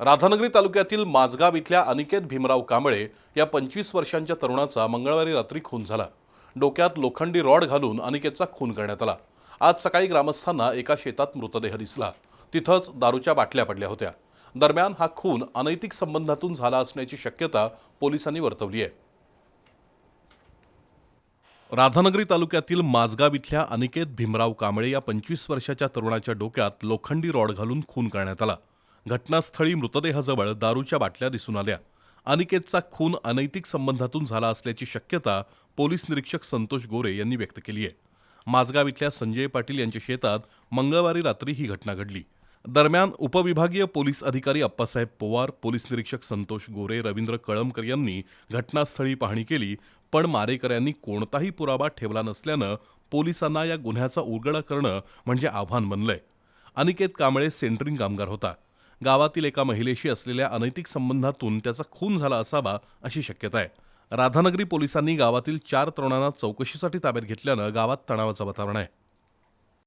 राधानगरी तालुक्यातील माझगाव इथल्या अनिकेत भीमराव कांबळे या पंचवीस वर्षांच्या तरुणाचा मंगळवारी रात्री खून झाला. डोक्यात लोखंडी रॉड घालून अनिकेतचा खून करण्यात आला. आज सकाळी ग्रामस्थांना एका शेतात मृतदेह दिसला. तिथंच दारूच्या बाटल्या पडल्या होत्या. दरम्यान हा खून अनैतिक संबंधातून झाला असण्याची शक्यता पोलिसांनी वर्तवली आहे. राधानगरी तालुक्यातील माझगाव इथल्या अनिकेत भीमराव कांबळे या पंचवीस वर्षाच्या तरुणाच्या डोक्यात लोखंडी रॉड घालून खून करण्यात आला. घटनास्थळी मृतदेहाजवळ दारूच्या बाटल्या दिसून आल्या. अनिकेतचा खून अनैतिक संबंधातून झाला असल्याची शक्यता पोलीस निरीक्षक संतोष गोरे यांनी व्यक्त केली आहे. माझगाव इथल्या संजय पाटील यांच्या शेतात मंगळवारी रात्री ही घटना घडली. दरम्यान उपविभागीय पोलीस अधिकारी अप्पासाहेब पवार पोलीस निरीक्षक संतोष गोरे रवींद्र कळमकर यांनी घटनास्थळी पाहणी केली पण मारेकऱ्यांनी कोणताही पुरावा ठेवला नसल्यानं पोलिसांना या गुन्ह्याचा उलगडा करणं म्हणजे आव्हान बनलंय. अनिकेत कांबळे सेंटरिंग कामगार होता. गावातील एका महिलेशी असलेल्या अनैतिक संबंधातून त्याचा खून झाला असावा अशी शक्यता आहे. राधानगरी पोलिसांनी गावातील चार तरुणांना चौकशीसाठी ताब्यात घेतल्यानं गावात तणावाचं वातावरण आहे.